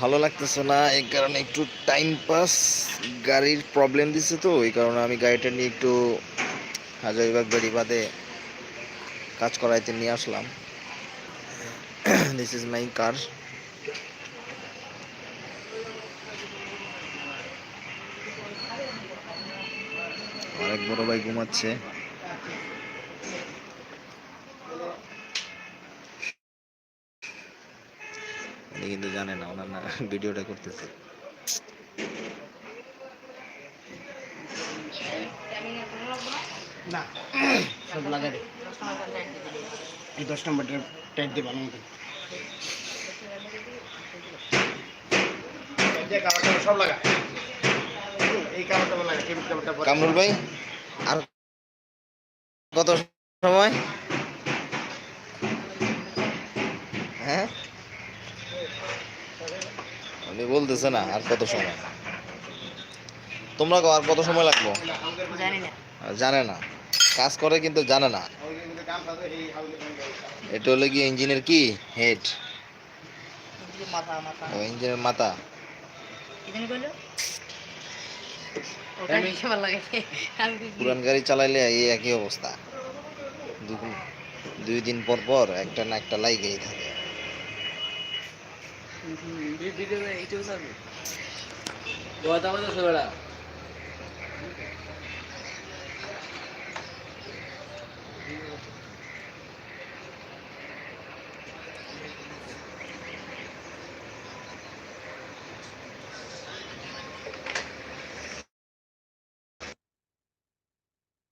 ভালো লাগতেছে না, এই কারণে একটু টাইম পাস গাড়ির প্রবলেম দিচ্ছে তো, এই কারণে আমি গাড়িটা নিয়ে একটু হাজারিবাগ বেড়ি বাদে কাজ করাইতে নিয়ে আসলাম। দিস ইজ মাই কার অনেক বড় ভাই ঘুমাচ্ছে। উনি কিন্তু জানে না ওনার না ভিডিওটা করতেছে। না সব লাগাই দে। এই দশ নম্বরটা টাইট দিয়ে ভালো সব লাগা এই কালারটা লাগা টেবিল কালারটা পরে কামরুল ভাই আর কত সময়? উনি বলতেছে না আর কত সময়? তোমরা আর কত সময় লাগবো? জানে না। কাজ করে কিন্তু জানে না। এটা হলো কি ইঞ্জিনের কি? হেড। ও ইঞ্জিনের মাথা। আমি পুরান গাড়ি চালাইলে এই একই অবস্থা। দুই দিন পর পর একটা না একটা লাইগেই থাকে। ভিডিও এইটুকু থাকবে আছে বেড়া